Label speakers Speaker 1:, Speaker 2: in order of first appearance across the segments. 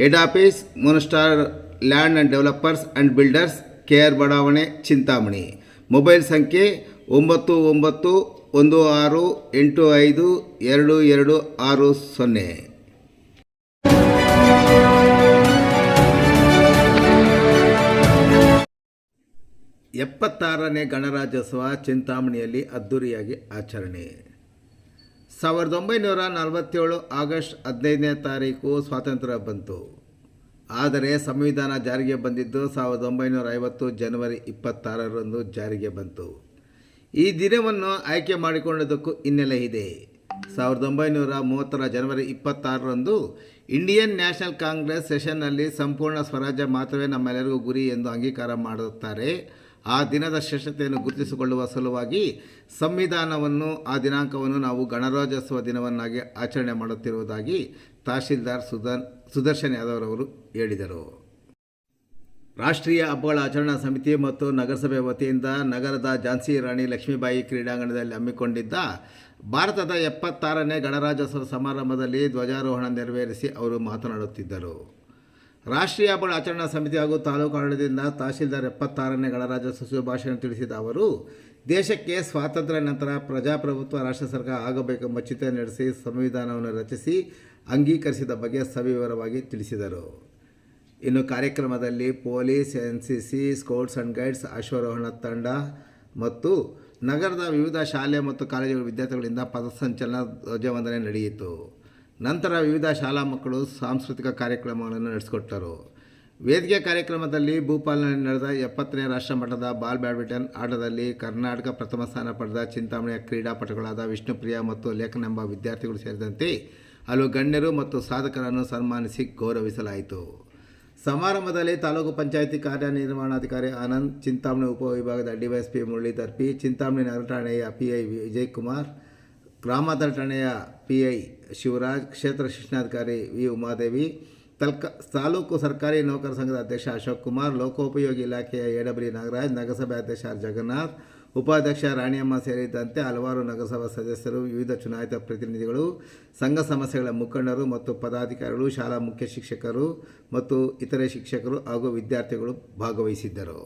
Speaker 1: Head office moon star land and developers and builders K R ಬಡಾವಣೆ Chintamani mobile ಸಂಖ್ಯೆ ಒಂಬತ್ತು ಒಂಬತ್ತು ಒಂದು ಆರು ಎಂಟು ಐದು ಎರಡು ಎರಡು ಆರು ಸೊನ್ನೆ. ಎಪ್ಪತ್ತಾರನೇ ಗಣರಾಜ್ಯೋತ್ಸವ ಚಿಂತಾಮಣಿಯಲ್ಲಿ ಅದ್ಧೂರಿಯಾಗಿ ಆಚರಣೆ. ಸಾವಿರದ ಒಂಬೈನೂರ ನಲವತ್ತೇಳು ಆಗಸ್ಟ್ ಹದಿನೈದನೇ ತಾರೀಕು ಸ್ವಾತಂತ್ರ್ಯ ಬಂತು. ಆದರೆ ಸಂವಿಧಾನ ಜಾರಿಗೆ ಬಂದಿದ್ದು ಸಾವಿರದ ಒಂಬೈನೂರ ಐವತ್ತು ಜನವರಿ ಇಪ್ಪತ್ತಾರರಂದು ಜಾರಿಗೆ ಬಂತು. ಈ ದಿನವನ್ನು ಆಯ್ಕೆ ಮಾಡಿಕೊಂಡದಕ್ಕೂ ಹಿನ್ನೆಲೆ ಇದೆ. ಸಾವಿರದ ಒಂಬೈನೂರ ಮೂವತ್ತರ ಜನವರಿ ಇಪ್ಪತ್ತಾರರಂದು ಇಂಡಿಯನ್ ನ್ಯಾಷನಲ್ ಕಾಂಗ್ರೆಸ್ ಸೆಷನ್ನಲ್ಲಿ ಸಂಪೂರ್ಣ ಸ್ವರಾಜ್ಯ ಮಾತ್ರವೇ ನಮ್ಮೆಲ್ಲರಿಗೂ ಗುರಿ ಎಂದು ಅಂಗೀಕಾರ ಮಾಡುತ್ತಾರೆ. ಆ ದಿನದ ಶ್ರೇಷ್ಠತೆಯನ್ನು ಗುರುತಿಸಿಕೊಳ್ಳುವ ಸಲುವಾಗಿ ಸಂವಿಧಾನವನ್ನು, ಆ ದಿನಾಂಕವನ್ನು ನಾವು ಗಣರಾಜ್ಯೋತ್ಸವ ದಿನವನ್ನಾಗಿ ಆಚರಣೆ ಮಾಡುತ್ತಿರುವುದಾಗಿ ತಹಶೀಲ್ದಾರ್ ಸುದರ್ ಸುದರ್ಶನ್ ಯಾದವ್ ಅವರು ಹೇಳಿದರು. ರಾಷ್ಟ್ರೀಯ ಹಬ್ಬಗಳ ಆಚರಣಾ ಸಮಿತಿ ಮತ್ತು ನಗರಸಭೆ ವತಿಯಿಂದ ನಗರದ ಝಾನ್ಸಿ ರಾಣಿ ಲಕ್ಷ್ಮೀಬಾಯಿ ಕ್ರೀಡಾಂಗಣದಲ್ಲಿ ಹಮ್ಮಿಕೊಂಡಿದ್ದ ಭಾರತದ ಎಪ್ಪತ್ತಾರನೇ ಗಣರಾಜ್ಯೋತ್ಸವ ಸಮಾರಂಭದಲ್ಲಿ ಧ್ವಜಾರೋಹಣ ನೆರವೇರಿಸಿ ಅವರು ಮಾತನಾಡುತ್ತಿದ್ದರು. ರಾಷ್ಟ್ರೀಯ ಹಬ್ಬಗಳ ಆಚರಣಾ ಸಮಿತಿ ಹಾಗೂ ತಾಲೂಕು ಆಡಳಿತದಿಂದ ತಹಶೀಲ್ದಾರ್ ಎಪ್ಪತ್ತಾರನೇ ಗಣರಾಜ್ಯೋತ್ಸವ ಶುಭಾಶಯ ತಿಳಿಸಿದ ಅವರು, ದೇಶಕ್ಕೆ ಸ್ವಾತಂತ್ರ್ಯ ನಂತರ ಪ್ರಜಾಪ್ರಭುತ್ವ ರಾಷ್ಟ್ರ ಸರ್ಕಾರ ಆಗಬೇಕೆಂಬ ಚಿಂತನೆ ನಡೆಸಿ ಸಂವಿಧಾನವನ್ನು ರಚಿಸಿ ಅಂಗೀಕರಿಸಿದ ಬಗ್ಗೆ ಸವಿವರವಾಗಿ ತಿಳಿಸಿದರು. ಇನ್ನು ಕಾರ್ಯಕ್ರಮದಲ್ಲಿ police N C C scouts and guides, ಅಶ್ವಾರೋಹಣ ತಂಡ ಮತ್ತು ನಗರದ ವಿವಿಧ ಶಾಲೆ ಮತ್ತು ಕಾಲೇಜುಗಳ ವಿದ್ಯಾರ್ಥಿಗಳಿಂದ ಪಥಸಂಚಲನ ಧ್ವಜವಂದನೆ ನಡೆಯಿತು. ನಂತರ ವಿವಿಧ ಶಾಲಾ ಮಕ್ಕಳು ಸಾಂಸ್ಕೃತಿಕ ಕಾರ್ಯಕ್ರಮಗಳನ್ನು ನಡೆಸಿಕೊಟ್ಟರು. ವೇದಿಕೆ ಕಾರ್ಯಕ್ರಮದಲ್ಲಿ ಭೂಪಾಲ್ನಲ್ಲಿ ನಡೆದ ಎಪ್ಪತ್ತನೇ ರಾಷ್ಟ್ರ ಮಟ್ಟದ ಬಾಲ್ ಬ್ಯಾಡ್ಮಿಂಟನ್ ಆಟದಲ್ಲಿ ಕರ್ನಾಟಕ ಪ್ರಥಮ ಸ್ಥಾನ ಪಡೆದ ಚಿಂತಾಮಣಿಯ ಕ್ರೀಡಾಪಟುಗಳಾದ ವಿಷ್ಣುಪ್ರಿಯ ಮತ್ತು ಲೇಖನ್ ಎಂಬ ವಿದ್ಯಾರ್ಥಿಗಳು ಸೇರಿದಂತೆ ಹಲವು ಗಣ್ಯರು ಮತ್ತು ಸಾಧಕರನ್ನು ಸನ್ಮಾನಿಸಿ ಗೌರವಿಸಲಾಯಿತು. ಸಮಾರಂಭದಲ್ಲಿ ತಾಲೂಕು ಪಂಚಾಯಿತಿ ಕಾರ್ಯನಿರ್ವಹಣಾಧಿಕಾರಿ ಆನಂದ್, ಚಿಂತಾಮಣಿ ಉಪವಿಭಾಗದ ಡಿವೈಎಸ್ಪಿ ಮುರಳೀಧರ್ ಪಿ, ಚಿಂತಾಮಣಿ ನಗರ ಠಾಣೆಯ ಪಿಐ ವಿಜಯ್ ವಿಜಯಕುಮಾರ್ ಗ್ರಾಮಾಂತರ ಠಾಣೆಯ ಪಿ ಐ ಶಿವರಾಜ್, ಕ್ಷೇತ್ರ ಶಿಕ್ಷಣಾಧಿಕಾರಿ ವಿ ಉಮಾದೇವಿ, ತಲ್ಕ ತಾಲೂಕು ಸರ್ಕಾರಿ ನೌಕರ ಸಂಘದ ಅಧ್ಯಕ್ಷ ಅಶೋಕ್ ಕುಮಾರ್, ಲೋಕೋಪಯೋಗಿ ಇಲಾಖೆಯ ಎ ಡಬ್ಲ್ಯೂ ನಾಗರಾಜ್, ನಗರಸಭೆ ಅಧ್ಯಕ್ಷ ಆರ್ ಜಗನ್ನಾಥ್, ಉಪಾಧ್ಯಕ್ಷ ರಾಣಿಯಮ್ಮ ಸೇರಿದಂತೆ ಹಲವಾರು ನಗರಸಭಾ ಸದಸ್ಯರು, ವಿವಿಧ ಚುನಾಯಿತ ಪ್ರತಿನಿಧಿಗಳು, ಸಂಘ ಸಮಸ್ಯೆಗಳ ಮುಖಂಡರು ಮತ್ತು ಪದಾಧಿಕಾರಿಗಳು, ಶಾಲಾ ಮುಖ್ಯ ಶಿಕ್ಷಕರು ಮತ್ತು ಇತರೆ ಶಿಕ್ಷಕರು ಹಾಗೂ ವಿದ್ಯಾರ್ಥಿಗಳು ಭಾಗವಹಿಸಿದ್ದರು.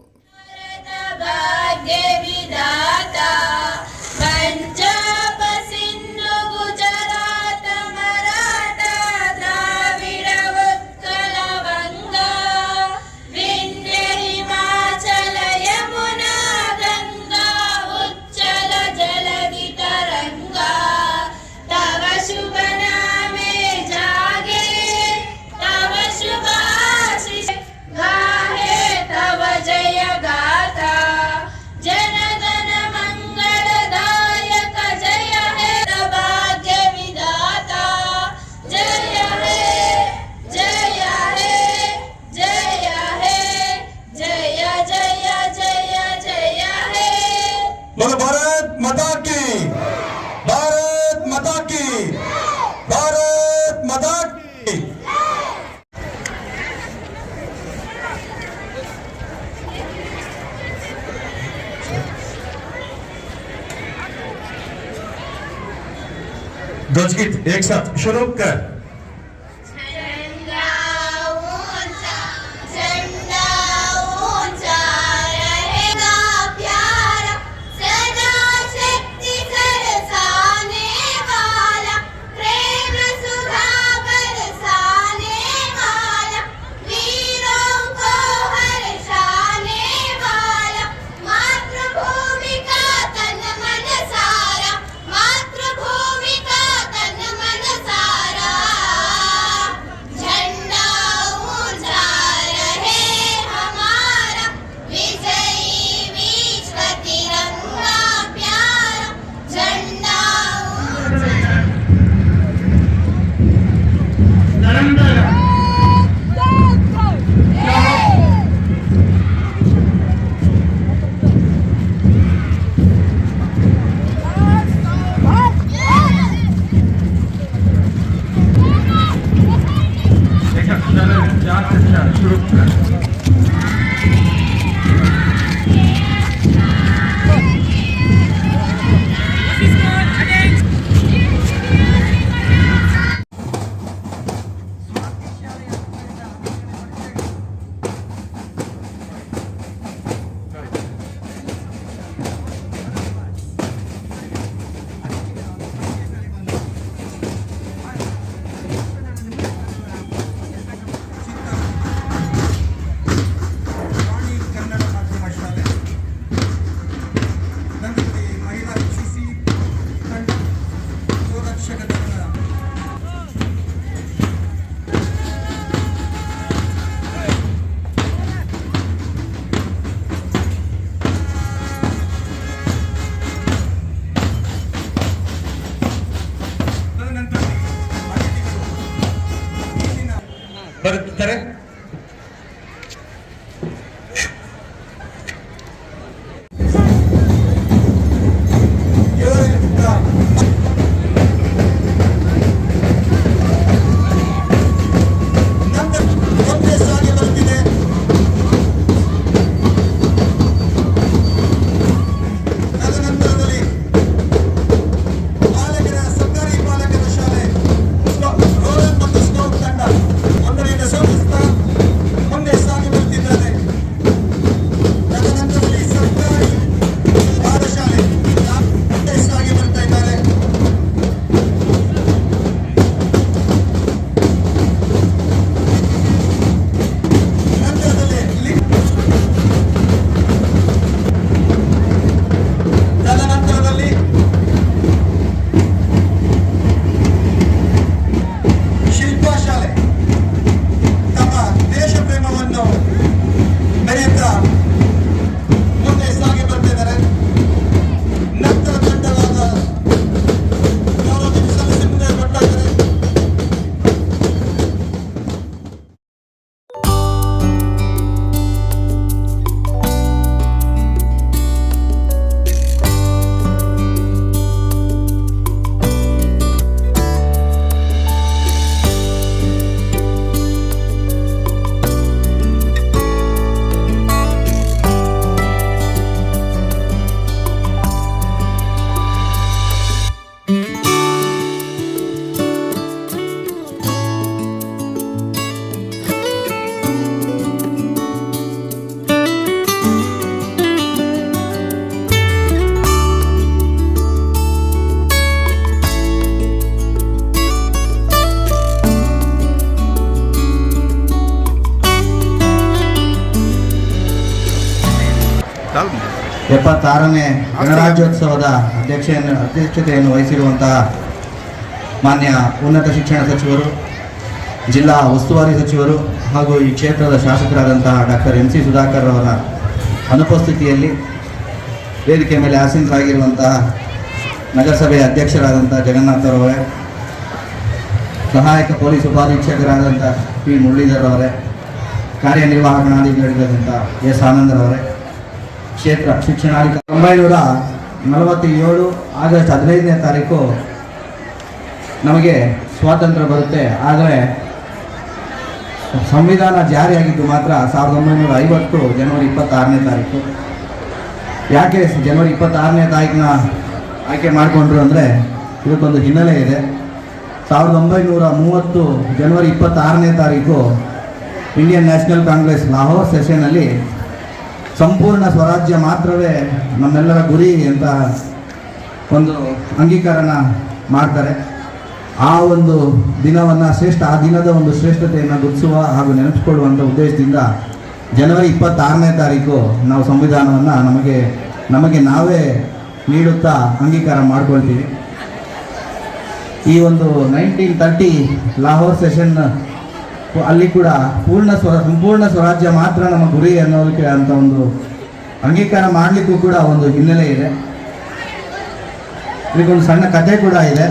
Speaker 2: ಎಪ್ಪತ್ತಾರನೇ ಗಣರಾಜ್ಯೋತ್ಸವದ ಅಧ್ಯಕ್ಷೆಯನ್ನು, ಅಧ್ಯಕ್ಷತೆಯನ್ನು ವಹಿಸಿರುವಂತಹ ಮಾನ್ಯ ಉನ್ನತ ಶಿಕ್ಷಣ ಸಚಿವರು, ಜಿಲ್ಲಾ ಉಸ್ತುವಾರಿ ಸಚಿವರು ಹಾಗೂ ಈ ಕ್ಷೇತ್ರದ ಶಾಸಕರಾದಂತಹ ಡಾಕ್ಟರ್ ಎಂ ಸಿ ಸುಧಾಕರ್ ಅವರ ಅನುಪಸ್ಥಿತಿಯಲ್ಲಿ ವೇದಿಕೆ ಮೇಲೆ ಆಸೀನರಾಗಿರುವಂತಹ ನಗರಸಭೆಯ ಅಧ್ಯಕ್ಷರಾದಂಥ ಜಗನ್ನಾಥರವರೇ ಸಹಾಯಕ ಪೊಲೀಸ್ ಉಪಾಧೀಕ್ಷಕರಾದಂಥ ಪಿ ಮುರಳೀಧರ್ ಅವರೇ ಕಾರ್ಯನಿರ್ವಾಹಕನಾಧಿಕಾರಿಗಳಾದಂಥ ಎಸ್ ಆನಂದರವರೇ ಕ್ಷೇತ್ರ ಶಿಕ್ಷಣಾಧಿಕಾರಿ ಒಂಬೈನೂರ ನಲವತ್ತೇಳು ಆಗಸ್ಟ್ ಹದಿನೈದನೇ ತಾರೀಕು ನಮಗೆ ಸ್ವಾತಂತ್ರ್ಯ ಬರುತ್ತೆ. ಆದರೆ ಸಂವಿಧಾನ ಜಾರಿಯಾಗಿದ್ದು ಮಾತ್ರ ಸಾವಿರದ ಒಂಬೈನೂರ ಐವತ್ತು ಜನವರಿ ಇಪ್ಪತ್ತಾರನೇ ತಾರೀಕು. ಯಾಕೆ ಜನವರಿ ಇಪ್ಪತ್ತಾರನೇ ತಾರೀಕಿನ ಆಯ್ಕೆ ಮಾಡಿಕೊಂಡ್ರು ಅಂದರೆ ಇದಕ್ಕೊಂದು ಹಿನ್ನೆಲೆ ಇದೆ. ಸಾವಿರದ ಒಂಬೈನೂರ ಮೂವತ್ತು ಜನವರಿ ಇಪ್ಪತ್ತಾರನೇ ತಾರೀಕು ಇಂಡಿಯನ್ ನ್ಯಾಷನಲ್ ಕಾಂಗ್ರೆಸ್ ಲಾಹೋರ್ ಸೆಷನಲ್ಲಿ ಸಂಪೂರ್ಣ ಸ್ವರಾಜ್ಯ ಮಾತ್ರವೇ ನಮ್ಮೆಲ್ಲರ ಗುರಿ ಅಂತ ಒಂದು ಅಂಗೀಕಾರನ ಮಾಡ್ತಾರೆ. ಆ ಒಂದು ದಿನವನ್ನು ಶ್ರೇಷ್ಠ, ಆ ದಿನದ ಒಂದು ಶ್ರೇಷ್ಠತೆಯನ್ನು ಗುರುತಿಸುವ ಹಾಗೂ ನೆನಪಿಸಿಕೊಳ್ಳುವಂಥ ಉದ್ದೇಶದಿಂದ ಜನವರಿ ಇಪ್ಪತ್ತಾರನೇ ತಾರೀಕು ನಾವು ಸಂವಿಧಾನವನ್ನು ನಮಗೆ ನಮಗೆ ನಾವೇ ನೀಡುತ್ತಾ ಅಂಗೀಕಾರ ಮಾಡ್ಕೊಳ್ತೀವಿ. ಈ ಒಂದು ನೈನ್ಟೀನ್ ತರ್ಟಿ ಲಾಹೋರ್ ಸೆಷನ್ ಅಲ್ಲಿ ಕೂಡ ಪೂರ್ಣ ಸ್ವ ಸಂಪೂರ್ಣ ಸ್ವರಾಜ್ಯ ಮಾತ್ರ ನಮ್ಮ ಗುರಿ ಅನ್ನೋದಕ್ಕೆ ಅಂತ ಒಂದು ಅಂಗೀಕಾರ ಮಾಡಲಿಕ್ಕೂ ಕೂಡ ಒಂದು ಹಿನ್ನೆಲೆ ಇದೆ. ಇದಕ್ಕೊಂದು ಸಣ್ಣ ಕಥೆ ಕೂಡ ಇದೆ.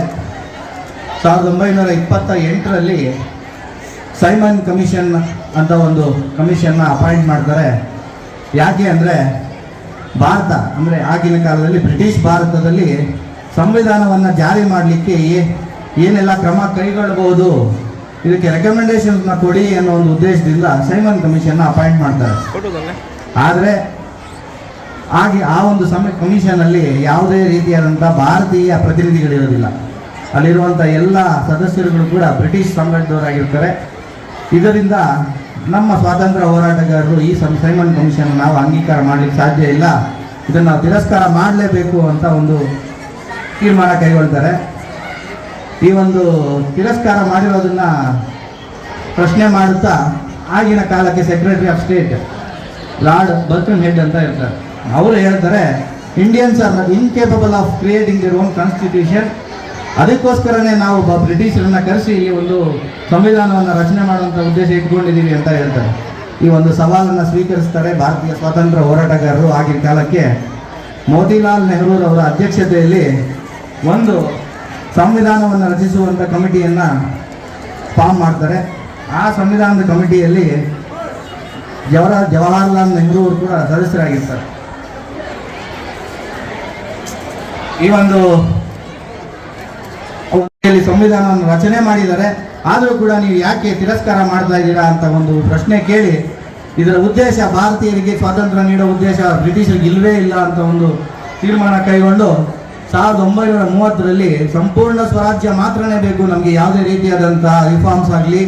Speaker 2: ಸಾವಿರದ ಒಂಬೈನೂರ ಇಪ್ಪತ್ತ ಎಂಟರಲ್ಲಿ ಸೈಮನ್ ಕಮಿಷನ್ ಅಂತ ಒಂದು ಕಮಿಷನ್ನ ಅಪಾಯಿಂಟ್ ಮಾಡ್ತಾರೆ. ಯಾಕೆ ಅಂದರೆ ಭಾರತ, ಅಂದರೆ ಆಗಿನ ಕಾಲದಲ್ಲಿ ಬ್ರಿಟಿಷ್ ಭಾರತದಲ್ಲಿ ಸಂವಿಧಾನವನ್ನು ಜಾರಿ ಮಾಡಲಿಕ್ಕೆ ಏನೆಲ್ಲ ಕ್ರಮ ಕೈಗೊಳ್ಳಬಹುದು? ಇದಕ್ಕೆ ರೆಕಮೆಂಡೇಶನ್ ಕೊಡಿ ಅನ್ನೋ ಒಂದು ಉದ್ದೇಶದಿಂದ ಸೈಮನ್ ಕಮಿಷನ್ ಅಪಾಯಿಂಟ್ ಮಾಡ್ತಾರೆ. ಆದರೆ ಹಾಗೆ ಆ ಒಂದು ಸಮ ಕಮಿಷನಲ್ಲಿ ಯಾವುದೇ ರೀತಿಯಾದಂಥ ಭಾರತೀಯ ಪ್ರತಿನಿಧಿಗಳಿರೋದಿಲ್ಲ. ಅಲ್ಲಿರುವಂಥ ಎಲ್ಲ ಸದಸ್ಯರುಗಳು ಕೂಡ ಬ್ರಿಟಿಷ್ ಸಂಘಟದವರಾಗಿರ್ತಾರೆ ಇದರಿಂದ ನಮ್ಮ ಸ್ವಾತಂತ್ರ್ಯ ಹೋರಾಟಗಾರರು ಈ ಸೈಮನ್ ಕಮಿಷನ್ ನಾವು ಅಂಗೀಕಾರ ಮಾಡಲಿಕ್ಕೆ ಸಾಧ್ಯ ಇಲ್ಲ. ಇದನ್ನು ತಿರಸ್ಕಾರ ಮಾಡಲೇಬೇಕು ಅಂತ ಒಂದು ತೀರ್ಮಾನ ಕೈಗೊಳ್ತಾರೆ. ಈ ಒಂದು ತಿರಸ್ಕಾರ ಮಾಡಿರೋದನ್ನ ಪ್ರಶ್ನೆ ಮಾಡುತ್ತಾ ಆಗಿನ ಕಾಲಕ್ಕೆ secretary of state lord Birkenhead ಅಂತ ಇರ್ತಾರೆ ಅವರು ಹೇಳ್ತಾರೆ Indians are incapable of creating their own constitution ಅದಕ್ಕೋಸ್ಕರನೇ ನಾವು ಒಬ್ಬ ಬ್ರಿಟಿಷರನ್ನ ಕರೆಸಿ ಈ ಒಂದು ಸಂವಿಧಾನವನ್ನು ರಚನೆ ಮಾಡುವಂಥ ಉದ್ದೇಶ ಇಟ್ಕೊಂಡಿದ್ದೀವಿ ಅಂತ ಹೇಳ್ತಾರೆ. ಈ ಒಂದು ಸವಾಲನ್ನು ಸ್ವೀಕರಿಸ್ತಾರೆ ಭಾರತೀಯ ಸ್ವಾತಂತ್ರ್ಯ ಹೋರಾಟಗಾರರು ಆಗಿನ ಕಾಲಕ್ಕೆ. ಮೋತಿಲಾಲ್ ನೆಹರೂರವರ ಅಧ್ಯಕ್ಷತೆಯಲ್ಲಿ ಒಂದು ಸಂವಿಧಾನವನ್ನು ರಚಿಸುವಂಥ ಕಮಿಟಿಯನ್ನು ಫಾರ್ಮ್ ಮಾಡ್ತಾರೆ. ಆ ಸಂವಿಧಾನದ ಕಮಿಟಿಯಲ್ಲಿ ಜವಹರ ಜವಾಹರ್ಲಾಲ್ ನೆಹರು ಅವರು ಕೂಡ ಸದಸ್ಯರಾಗಿರ್ತಾರೆ. ಈ ಒಂದು ಸಂವಿಧಾನವನ್ನು ರಚನೆ ಮಾಡಿದ್ದಾರೆ. ಆದರೂ ಕೂಡ ನೀವು ಯಾಕೆ ತಿರಸ್ಕಾರ ಮಾಡ್ತಾ ಇದ್ದೀರಾ ಅಂತ ಒಂದು ಪ್ರಶ್ನೆ ಕೇಳಿ, ಇದರ ಉದ್ದೇಶ ಭಾರತೀಯರಿಗೆ ಸ್ವಾತಂತ್ರ್ಯ ನೀಡೋ ಉದ್ದೇಶ ಬ್ರಿಟಿಷರಿಗೆ ಇಲ್ಲವೇ ಇಲ್ಲ ಅಂತ ಒಂದು ತೀರ್ಮಾನ ಕೈಗೊಂಡು ಸಾವಿರದ ಒಂಬೈನೂರ ಮೂವತ್ತರಲ್ಲಿ ಸಂಪೂರ್ಣ ಸ್ವರಾಜ್ಯ ಮಾತ್ರನೇ ಬೇಕು, ನಮಗೆ ಯಾವುದೇ ರೀತಿಯಾದಂಥ ರಿಫಾರ್ಮ್ಸ್ ಆಗಲಿ,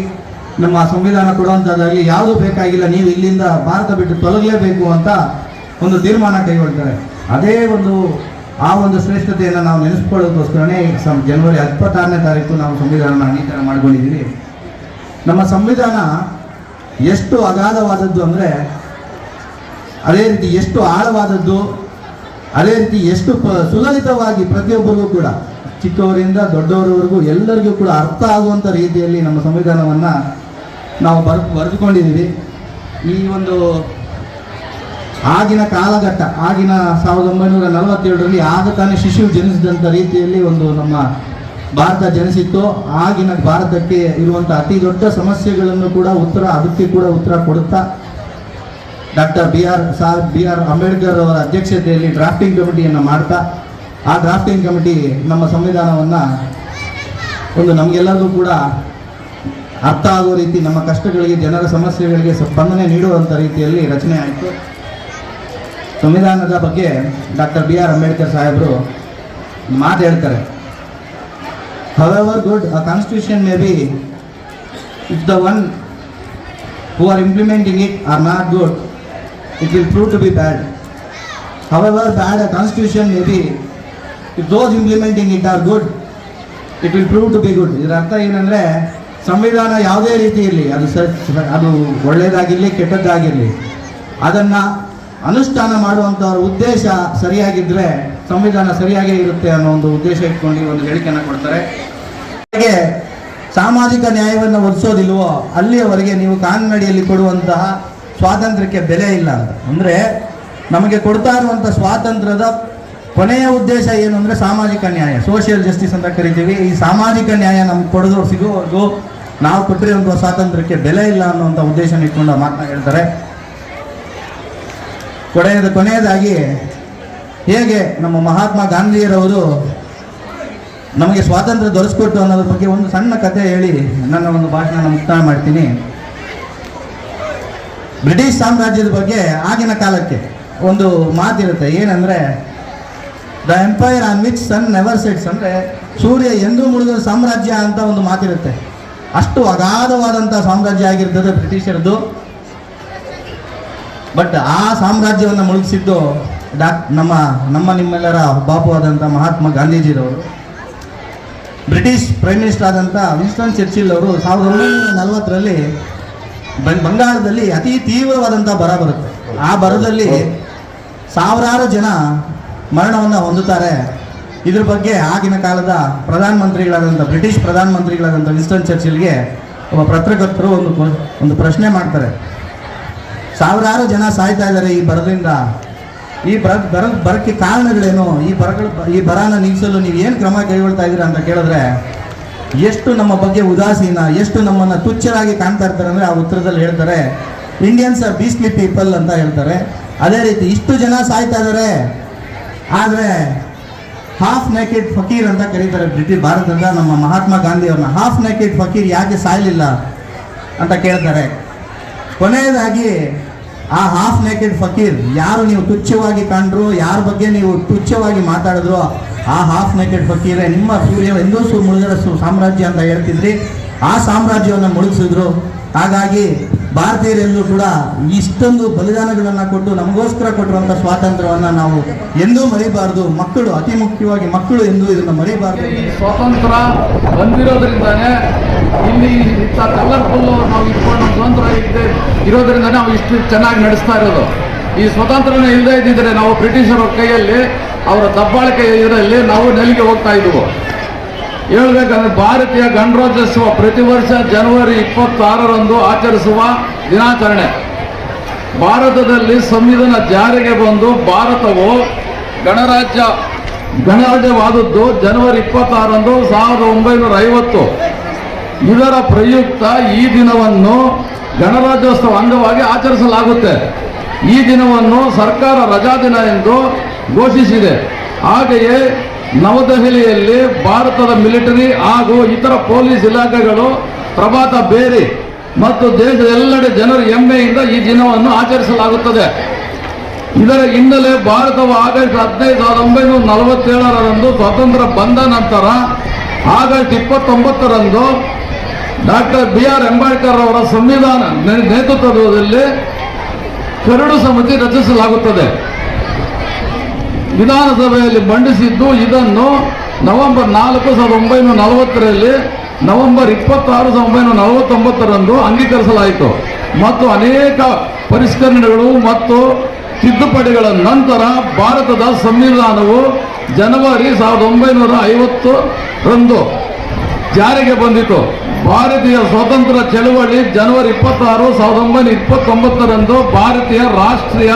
Speaker 2: ನಮ್ಮ ಸಂವಿಧಾನ ಕೊಡುವಂಥದ್ದಾಗಲಿ, ಯಾವುದೂ ಬೇಕಾಗಿಲ್ಲ, ನೀವು ಇಲ್ಲಿಂದ ಭಾರತ ಬಿಟ್ಟು ತೊಲಗಲೇಬೇಕು ಅಂತ ಒಂದು ತೀರ್ಮಾನ ಕೈಗೊಳ್ತಾರೆ. ಅದೇ ಒಂದು, ಆ ಒಂದು ಶ್ರೇಷ್ಠತೆಯನ್ನು ನಾವು ನೆನೆಸ್ಕೊಳ್ಳೋದಕ್ಕೋಸ್ಕರನೇ ಜನವರಿ ಇಪ್ಪತ್ತಾರನೇ ತಾರೀಕು ನಾವು ಸಂವಿಧಾನ ಅಂಗೀಕಾರ ಮಾಡ್ಕೊಂಡಿದ್ದೀವಿ. ನಮ್ಮ ಸಂವಿಧಾನ ಎಷ್ಟು ಅಗಾಧವಾದದ್ದು ಅಂದರೆ, ಅದೇ ರೀತಿ ಎಷ್ಟು ಆಳವಾದದ್ದು ಅದೇ ರೀತಿ ಎಷ್ಟು ಸುಲಲಿತವಾಗಿ ಪ್ರತಿಯೊಬ್ಬರಿಗೂ ಕೂಡ, ಚಿಕ್ಕವರಿಂದ ದೊಡ್ಡವರವರೆಗೂ ಎಲ್ಲರಿಗೂ ಕೂಡ ಅರ್ಥ ಆಗುವಂಥ ರೀತಿಯಲ್ಲಿ ನಮ್ಮ ಸಂವಿಧಾನವನ್ನು ನಾವು ಬರ್ ಬರೆದುಕೊಂಡಿದ್ದೀವಿ. ಈ ಒಂದು ಆಗಿನ ಕಾಲಘಟ್ಟ, ಆಗಿನ ಸಾವಿರದ ಒಂಬೈನೂರ ನಲವತ್ತೇಳರಲ್ಲಿ ಆಗ ತಾನೇ ಶಿಶು ಜನಿಸಿದಂಥ ರೀತಿಯಲ್ಲಿ ಒಂದು ನಮ್ಮ ಭಾರತ ಜನಿಸಿತ್ತು. ಆಗಿನ ಭಾರತಕ್ಕೆ ಇರುವಂಥ ಅತಿ ದೊಡ್ಡ ಸಮಸ್ಯೆಗಳನ್ನು ಕೂಡ ಉತ್ತರ, ಅದಕ್ಕೆ ಕೂಡ ಉತ್ತರ ಕೊಡುತ್ತಾ doctor B R Saheb, B R Ambedkar ಅವರ ಅಧ್ಯಕ್ಷತೆಯಲ್ಲಿ ಡ್ರಾಫ್ಟಿಂಗ್ ಕಮಿಟಿಯನ್ನು ಮಾಡ್ತಾ, ಆ ಡ್ರಾಫ್ಟಿಂಗ್ ಕಮಿಟಿ ನಮ್ಮ ಸಂವಿಧಾನವನ್ನು ಒಂದು ನಮಗೆಲ್ಲರಿಗೂ ಕೂಡ ಅರ್ಥ ಆಗೋ ರೀತಿ ನಮ್ಮ ಕಷ್ಟಗಳಿಗೆ, ಜನರ ಸಮಸ್ಯೆಗಳಿಗೆ ಸ್ಪಂದನೆ ನೀಡುವಂಥ ರೀತಿಯಲ್ಲಿ ರಚನೆ ಆಯಿತು. ಸಂವಿಧಾನದ ಬಗ್ಗೆ ಡಾಕ್ಟರ್ ಬಿ ಆರ್ ಅಂಬೇಡ್ಕರ್ ಸಾಹೇಬರು ಮಾತು ಹೇಳ್ತಾರೆ. However good a constitution may be if the one who are implementing it are not good it will prove to be bad. However bad a constitution may be, if those implementing it are good, it will prove to be good ಇದರ ಅರ್ಥ ಏನಂದರೆ ಸಂವಿಧಾನ ಯಾವುದೇ ರೀತಿ ಇರಲಿ ಅದು ಸ ಅದು ಒಳ್ಳೆಯದಾಗಿರಲಿ ಕೆಟ್ಟದ್ದಾಗಿರಲಿ ಅದನ್ನು ಅನುಷ್ಠಾನ ಮಾಡುವಂಥವ್ರ ಉದ್ದೇಶ ಸರಿಯಾಗಿದ್ದರೆ ಸಂವಿಧಾನ ಸರಿಯಾಗೇ ಇರುತ್ತೆ ಅನ್ನೋ ಒಂದು ಉದ್ದೇಶ ಇಟ್ಕೊಂಡು ಒಂದು ಹೇಳಿಕೆಯನ್ನು ಕೊಡ್ತಾರೆ ಹಾಗೆ ಸಾಮಾಜಿಕ ನ್ಯಾಯವನ್ನು ಒಲಿಸೋದಿಲ್ವೋ ಅಲ್ಲಿಯವರೆಗೆ ನೀವು ಕಾನ್ನಡಿಯಲ್ಲಿ ಕೊಡುವಂತಹ ಸ್ವಾತಂತ್ರ್ಯಕ್ಕೆ ಬೆಲೆ ಇಲ್ಲ ಅಂತ. ಅಂದರೆ ನಮಗೆ ಕೊಡ್ತಾ ಇರುವಂಥ ಸ್ವಾತಂತ್ರ್ಯದ ಕೊನೆಯ ಉದ್ದೇಶ ಏನು ಅಂದರೆ ಸಾಮಾಜಿಕ ನ್ಯಾಯ ಸೋಷಿಯಲ್ ಜಸ್ಟಿಸ್ ಅಂತ ಕರಿತೀವಿ. ಈ ಸಾಮಾಜಿಕ ನ್ಯಾಯ ನಮ್ಗೆ ಕೊಡೋದು ಸಿಗುವವರೆಗೂ ನಾವು ಕೊಟ್ಟಿರುವಂಥ ಸ್ವಾತಂತ್ರ್ಯಕ್ಕೆ ಬೆಲೆ ಇಲ್ಲ ಅನ್ನುವಂಥ ಉದ್ದೇಶ ಇಟ್ಕೊಂಡು ಮಾತನ್ನ ಹೇಳ್ತಾರೆ. ಕೊನೆಯದ, ಕೊನೆಯದಾಗಿ ಹೇಗೆ ನಮ್ಮ ಮಹಾತ್ಮ ಗಾಂಧಿಯರವರು ನಮಗೆ ಸ್ವಾತಂತ್ರ್ಯ ದೊರೆಸ್ಕೊಟ್ಟು ಅನ್ನೋದ್ರ ಬಗ್ಗೆ ಒಂದು ಸಣ್ಣ ಕಥೆ ಹೇಳಿ ನನ್ನ ಒಂದು ಭಾಷಣ ಮುಕ್ತಾಯ ಮಾಡ್ತೀನಿ. ಬ್ರಿಟಿಷ್ ಸಾಮ್ರಾಜ್ಯದ ಬಗ್ಗೆ ಆಗಿನ ಕಾಲಕ್ಕೆ ಒಂದು ಮಾತಿರುತ್ತೆ. ಏನಂದ್ರೆ the empire on which sun never sets ಅಂದರೆ ಸೂರ್ಯ ಎಂದೂ ಮುಳುಗಿದ ಸಾಮ್ರಾಜ್ಯ ಅಂತ ಒಂದು ಮಾತಿರುತ್ತೆ. ಅಷ್ಟು ಅಗಾಧವಾದಂಥ ಸಾಮ್ರಾಜ್ಯ ಆಗಿರ್ತದೆ ಬ್ರಿಟಿಷರದ್ದು. ಬಟ್ ಆ ಸಾಮ್ರಾಜ್ಯವನ್ನು ಮುಳುಗಿಸಿದ್ದು ಡಾಕ್, ನಮ್ಮ ನಮ್ಮ ನಿಮ್ಮೆಲ್ಲರ ಬಾಪುವಾದಂಥ ಮಹಾತ್ಮ ಗಾಂಧೀಜಿರವರು. ಬ್ರಿಟಿಷ್ ಪ್ರೈಮ್ ಮಿನಿಸ್ಟರ್ ಆದಂಥ ವಿನ್ಸ್ಟನ್ ಚರ್ಚಿಲ್ ಅವರು ಸಾವಿರದ ಒಂಬೈನೂರ ನಲವತ್ತರಲ್ಲಿ ಬಂಗಾಳದಲ್ಲಿ ಅತಿ ತೀವ್ರವಾದಂಥ ಬರ ಬರುತ್ತೆ. ಆ ಬರದಲ್ಲಿ ಸಾವಿರಾರು ಜನ ಮರಣವನ್ನು ಹೊಂದುತ್ತಾರೆ. ಇದ್ರ ಬಗ್ಗೆ ಆಗಿನ ಕಾಲದ ಪ್ರಧಾನಮಂತ್ರಿಗಳಾದಂಥ ಬ್ರಿಟಿಷ್ ಪ್ರಧಾನಮಂತ್ರಿಗಳಾದಂಥ ವಿನ್ಸ್ಟನ್ ಚರ್ಚಿಲ್ಗೆ ಒಬ್ಬ ಪತ್ರಕರ್ತರು ಒಂದು ಒಂದು ಪ್ರಶ್ನೆ ಮಾಡ್ತಾರೆ. ಸಾವಿರಾರು ಜನ ಸಾಯ್ತಾ ಇದ್ದಾರೆ ಈ ಬರದಿಂದ. ಈ ಬರ ಬರ ಬರಕ್ಕೆ ಕಾರಣಗಳೇನು? ಈ ಬರಗಳು ಈ ಬರನ ನಿಲ್ಲಿಸಲು ನೀವು ಏನು ಕ್ರಮ ಕೈಗೊಳ್ತಾ ಇದ್ದೀರಾ ಅಂತ ಕೇಳಿದ್ರೆ ಎಷ್ಟು ನಮ್ಮ ಬಗ್ಗೆ ಉದಾಸೀನ, ಎಷ್ಟು ನಮ್ಮನ್ನು ತುಚ್ಛರಾಗಿ ಕಾಣ್ತಾ ಇರ್ತಾರೆ ಅಂದರೆ ಆ ಉತ್ತರದಲ್ಲಿ ಹೇಳ್ತಾರೆ ಇಂಡಿಯನ್ಸ್ ಆರ್ ಬೀಸ್ಲಿ ಪೀಪಲ್ ಅಂತ ಹೇಳ್ತಾರೆ. ಅದೇ ರೀತಿ ಇಷ್ಟು ಜನ ಸಾಯ್ತಾ ಇದ್ದಾರೆ ಆದರೆ ಹಾಫ್ ನೇಕೆಡ್ ಫಕೀರ್ ಅಂತ ಕರೀತಾರೆ ಬ್ರಿಟಿಷ್ ಭಾರತದ ನಮ್ಮ ಮಹಾತ್ಮ ಗಾಂಧಿ ಅವ್ರನ್ನ ಹಾಫ್ ನೇಕೆಡ್ ಫಕೀರ್ ಯಾಕೆ ಸಾಯಲಿಲ್ಲ ಅಂತ ಕೇಳ್ತಾರೆ. ಕೊನೆಯದಾಗಿ, ಆ ಹಾಫ್ ನೇಕೆಡ್ ಫಕೀರ್ ಯಾರು ನೀವು ತುಚ್ಛವಾಗಿ ಕಾಣ್ರು, ಯಾರ ಬಗ್ಗೆ ನೀವು ತುಚ್ಛವಾಗಿ ಮಾತಾಡಿದ್ರು ಆ ಹಾಫ್ ನೇಕೆಡ್ ಫಕೀರ, ನಿಮ್ಮ ಸೂರ್ಯ ಎಂದೂ ಸು ಮುಳುಗರ ಸು- ಸಾಮ್ರಾಜ್ಯ ಅಂತ ಹೇಳ್ತಿದ್ರಿ. ಆ ಸಾಮ್ರಾಜ್ಯವನ್ನು ಮುಳುಗಿಸಿದ್ರು. ಹಾಗಾಗಿ ಭಾರತೀಯರೆಲ್ಲರೂ ಕೂಡ ಇಷ್ಟೊಂದು ಬಲಿದಾನಗಳನ್ನು ಕೊಟ್ಟು ನಮಗೋಸ್ಕರ ಕೊಟ್ಟಿರುವಂಥ ಸ್ವಾತಂತ್ರ್ಯವನ್ನು ನಾವು ಎಂದೂ ಮರಿಬಾರ್ದು. ಮಕ್ಕಳು, ಅತಿ ಮುಖ್ಯವಾಗಿ ಮಕ್ಕಳು ಎಂದೂ ಇದನ್ನು ಮರಿಬಾರ್ದು.
Speaker 3: ಈ ಸ್ವಾತಂತ್ರ್ಯ ಬಂದಿರೋದ್ರಿಂದಾನೇ ಇಲ್ಲಿ ಇಂಥ ಕಲರ್ಫುಲ್ ನಾವು ಇಟ್ಕೊಂಡು ಸ್ವಾತಂತ್ರ್ಯ ಸ್ವತಂತ್ರ ಇದ್ದೆ ನಾವು ಇಷ್ಟು ಚೆನ್ನಾಗಿ ನಡೆಸ್ತಾ ಇರೋದು. ಈ ಸ್ವಾತಂತ್ರ್ಯನೇ ಇಲ್ಲದೆ ಇದ್ದಿದ್ರೆ ನಾವು ಬ್ರಿಟಿಷರ ಕೈಯಲ್ಲಿ ಅವರ ದಬ್ಬಾಳಿಕೆ ಇದರಲ್ಲಿ ನಾವು ನೆಲೆಗೆ ಹೋಗ್ತಾ ಇದ್ವು. ಹೇಳ್ಬೇಕಂದ್ರೆ ಭಾರತೀಯ ಗಣರಾಜ್ಯೋತ್ಸವ ಪ್ರತಿ ವರ್ಷ ಜನವರಿ ಇಪ್ಪತ್ತಾರರಂದು ಆಚರಿಸುವ ದಿನಾಚರಣೆ. ಭಾರತದಲ್ಲಿ ಸಂವಿಧಾನ ಜಾರಿಗೆ ಬಂದು ಭಾರತವು ಗಣರಾಜ್ಯ, ಗಣರಾಜ್ಯವಾದದ್ದು ಜನವರಿ ಇಪ್ಪತ್ತಾರರಂದು ಸಾವಿರದ ಒಂಬೈನೂರ ಐವತ್ತು. ಇದರ ಪ್ರಯುಕ್ತ ಈ ದಿನವನ್ನು ಗಣರಾಜ್ಯೋತ್ಸವ ಅಂಗವಾಗಿ ಆಚರಿಸಲಾಗುತ್ತೆ. ಈ ದಿನವನ್ನು ಸರ್ಕಾರ ರಜಾದಿನ ಎಂದು ಘೋಷಿಸಿದೆ. ಹಾಗೆಯೇ ನವದೆಹಲಿಯಲ್ಲಿ ಭಾರತದ ಮಿಲಿಟರಿ ಹಾಗೂ ಇತರ ಪೊಲೀಸ್ ಇಲಾಖೆಗಳು ಪ್ರಭಾತ ಬೇರಿ ಮತ್ತು ದೇಶದ ಎಲ್ಲೆಡೆ ಜನರು ಹೆಮ್ಮೆಯಿಂದ ಈ ದಿನವನ್ನು ಆಚರಿಸಲಾಗುತ್ತದೆ. ಇದರ ಹಿನ್ನೆಲೆ ಭಾರತವು ಆಗಸ್ಟ್ ಹದಿನೈದು ಸಾವಿರದ ಒಂಬೈನೂರ ನಲವತ್ತೇಳರಂದು ಸ್ವಾತಂತ್ರ್ಯ ಬಂದ ನಂತರ ಆಗಸ್ಟ್ ಇಪ್ಪತ್ತೊಂಬತ್ತರಂದು ಡಾಕ್ಟರ್ ಬಿ ಆರ್ ಅಂಬೇಡ್ಕರ್ ಅವರ ಸಂವಿಧಾನ ನೇತೃತ್ವದಲ್ಲಿ ಕರಡು ಸಮಿತಿ ರಚಿಸಲಾಗುತ್ತದೆ. ವಿಧಾನಸಭೆಯಲ್ಲಿ ಮಂಡಿಸಿದ್ದು ಇದನ್ನು ನವೆಂಬರ್ ನಾಲ್ಕು ಸಾವಿರದ ಒಂಬೈನೂರ ನಲವತ್ತರಲ್ಲಿ ನವೆಂಬರ್ ಇಪ್ಪತ್ತಾರು ಸಾವಿರದ ಒಂಬೈನೂರ ನಲವತ್ತೊಂಬತ್ತರಂದು ಅಂಗೀಕರಿಸಲಾಯಿತು. ಮತ್ತು ಅನೇಕ ಪರಿಷ್ಕರಣೆಗಳು ಮತ್ತು ತಿದ್ದುಪಡಿಗಳ ನಂತರ ಭಾರತದ ಸಂವಿಧಾನವು ಜನವರಿ ಸಾವಿರದ ಒಂಬೈನೂರ ಐವತ್ತರಂದು ಜಾರಿಗೆ ಬಂದಿತು. ಭಾರತೀಯ ಸ್ವಾತಂತ್ರ್ಯ ಚಳುವಳಿ ಜನವರಿ ಇಪ್ಪತ್ತಾರು ಸಾವಿರದ ಒಂಬೈನೂರ ಇಪ್ಪತ್ತೊಂಬತ್ತರಂದು ಭಾರತೀಯ ರಾಷ್ಟ್ರೀಯ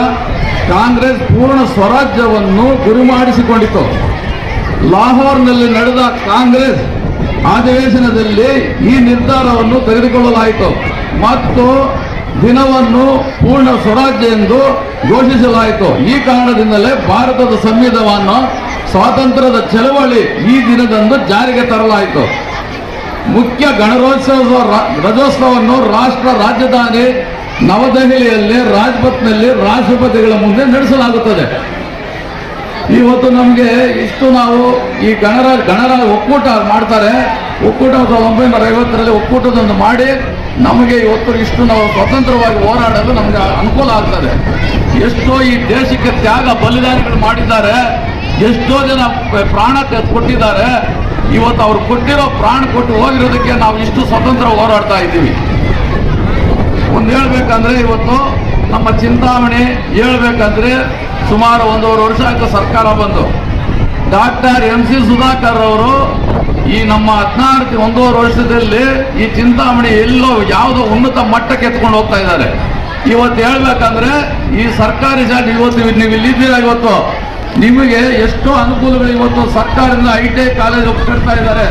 Speaker 3: ಕಾಂಗ್ರೆಸ್ ಪೂರ್ಣ ಸ್ವರಾಜ್ಯವನ್ನು ಗುರಿ ಮಾಡಿಸಿಕೊಂಡಿತು ಲಾಹೋರ್ನಲ್ಲಿ ನಡೆದ ಕಾಂಗ್ರೆಸ್ ಅಧಿವೇಶನದಲ್ಲಿ ಈ ನಿರ್ಧಾರವನ್ನು ತೆಗೆದುಕೊಳ್ಳಲಾಯಿತು. ಮತ್ತು ದಿನವನ್ನು ಪೂರ್ಣ ಸ್ವರಾಜ್ಯ ಎಂದು ಘೋಷಿಸಲಾಯಿತು. ಈ ಕಾರಣದಿಂದಲೇ ಭಾರತದ ಸಂವಿಧಾನವನ್ನು ಸ್ವಾತಂತ್ರ್ಯದ ಚಳವಳಿ ಈ ದಿನದಂದು ಜಾರಿಗೆ ತರಲಾಯಿತು. ಮುಖ್ಯ ಗಣರಾಜ್ಯೋತ್ಸವ ರಜೋತ್ಸವವನ್ನು ರಾಷ್ಟ್ರ ರಾಜಧಾನಿ ನವದೆಹಲಿಯಲ್ಲಿ ರಾಜ್ಪಥ್ನಲ್ಲಿ ರಾಷ್ಟ್ರಪತಿಗಳ ಮುಂದೆ ನಡೆಸಲಾಗುತ್ತದೆ. ಇವತ್ತು ನಮಗೆ ಇಷ್ಟು ನಾವು ಈ ಗಣರ ಗಣರ ಒಕ್ಕೂಟ ಮಾಡ್ತಾರೆ. ಒಕ್ಕೂಟ ಸಾವಿರದ ಒಂಬೈನೂರ ಐವತ್ತರಲ್ಲಿ ಒಕ್ಕೂಟದೊಂದು ಮಾಡಿ ನಮಗೆ ಇವತ್ತು ಇಷ್ಟು ನಾವು ಸ್ವತಂತ್ರವಾಗಿ ಹೋರಾಡಲು ನಮಗೆ ಅನುಕೂಲ ಆಗ್ತದೆ. ಎಷ್ಟೋ ಈ ದೇಶಕ್ಕೆ ತ್ಯಾಗ ಬಲಿದಾನಗಳು ಮಾಡಿದ್ದಾರೆ. ಎಷ್ಟೋ ಜನ ಪ್ರಾಣ ಕೊಟ್ಟಿದ್ದಾರೆ ಇವತ್ತು ಅವ್ರು ಕೊಟ್ಟಿರೋ ಪ್ರಾಣ ಕೊಟ್ಟು ಹೋಗಿರೋದಕ್ಕೆ ನಾವು ಇಷ್ಟು ಸ್ವತಂತ್ರ ಹೋರಾಡ್ತಾ ಇದ್ದೀವಿ. ಒಂದು ಹೇಳ್ಬೇಕಂದ್ರೆ ಇವತ್ತು ನಮ್ಮ ಚಿಂತಾಮಣಿ ಹೇಳ್ಬೇಕಂದ್ರೆ ಸುಮಾರು ಒಂದೂವರೆ ವರ್ಷ ಆಯ್ತು ಸರ್ಕಾರ ಬಂದು. ಡಾಕ್ಟರ್ ಎಂ ಸಿ ಸುಧಾಕರ್ ಅವರು ಈ ನಮ್ಮ ಹದಿನಾರು ಒಂದೂವರೆ ವರ್ಷದಲ್ಲಿ ಈ ಚಿಂತಾಮಣಿ ಎಲ್ಲೋ ಯಾವುದೋ ಉನ್ನತ ಮಟ್ಟಕ್ಕೆ ಎತ್ಕೊಂಡು ಹೋಗ್ತಾ ಇದ್ದಾರೆ. ಇವತ್ತು ಹೇಳ್ಬೇಕಂದ್ರೆ ಈ ಸರ್ಕಾರಿ ಜಾಗ ಇವತ್ತು ನೀವು ಇಲ್ಲಿದ್ದೀರಾ ಇವತ್ತು? ನಿಮಗೆ ಎಷ್ಟೋ ಅನುಕೂಲಗಳು ಇವತ್ತು ಸರ್ಕಾರದಿಂದ ಐ ಟಿ ಐ ಕಾಲೇಜ್ ಕಟ್ತಾ ಇದ್ದಾರೆ.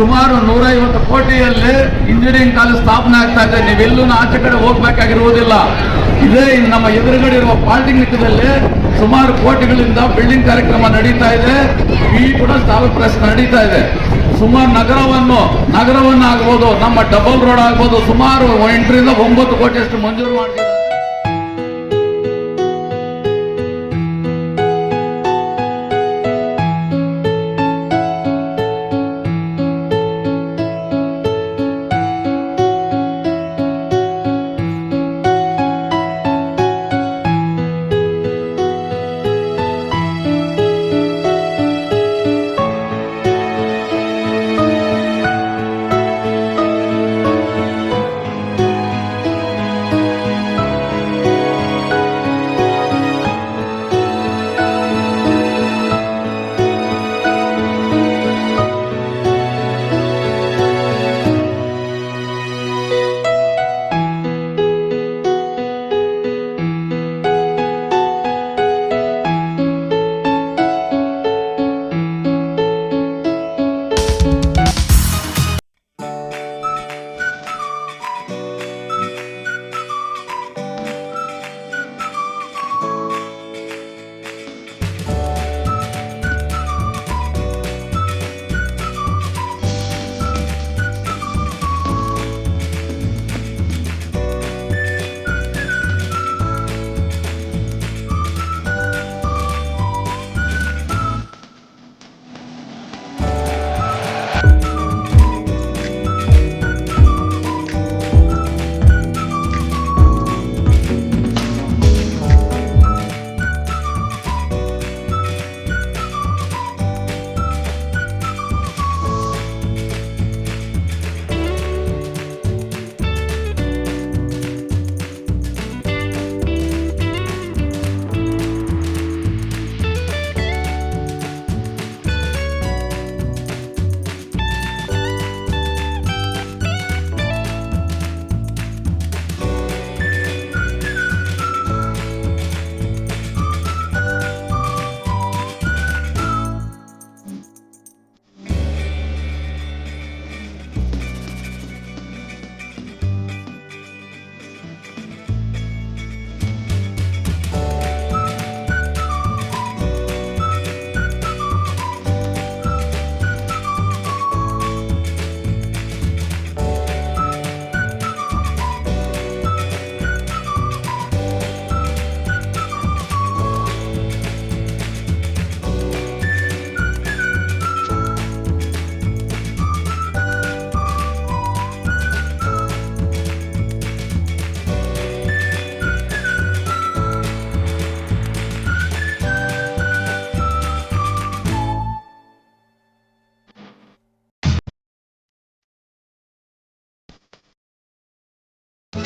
Speaker 3: ಸುಮಾರು ನೂರೈವತ್ತು ಕೋಟಿಯಲ್ಲಿ ಇಂಜಿನಿಯರಿಂಗ್ ಕಾಲೇಜ್ ಸ್ಥಾಪನೆ ಆಗ್ತಾ ಇದೆ. ನೀವೆಲ್ಲೂ ಆಚೆ ಕಡೆ ಹೋಗ್ಬೇಕಾಗಿರುವುದಿಲ್ಲ. ಇದೇ ನಮ್ಮ ಎದುರುಗಡೆ ಇರುವ ಪಾಲಿಟೆಕ್ನಿಕ್ದಲ್ಲಿ ಸುಮಾರು ಕೋಟಿಗಳಿಂದ ಬಿಲ್ಡಿಂಗ್ ಕಾರ್ಯಕ್ರಮ ನಡೀತಾ ಇದೆ. ಈ ಕೂಡ ತಾಲೂಕು ಪ್ರೆಸ್ ನಡೀತಾ ಇದೆ. ಸುಮಾರು ನಗರವನ್ನು ನಗರವನ್ನು ಆಗ್ಬೋದು ನಮ್ಮ ಡಬಲ್ ರೋಡ್ ಆಗ್ಬೋದು, ಸುಮಾರು ಎಂಟರಿಂದ ಒಂಬತ್ತು ಕೋಟಿಯಷ್ಟು ಮಂಜೂರು ಮಾಡ್ತಿದ್ದಾರೆ.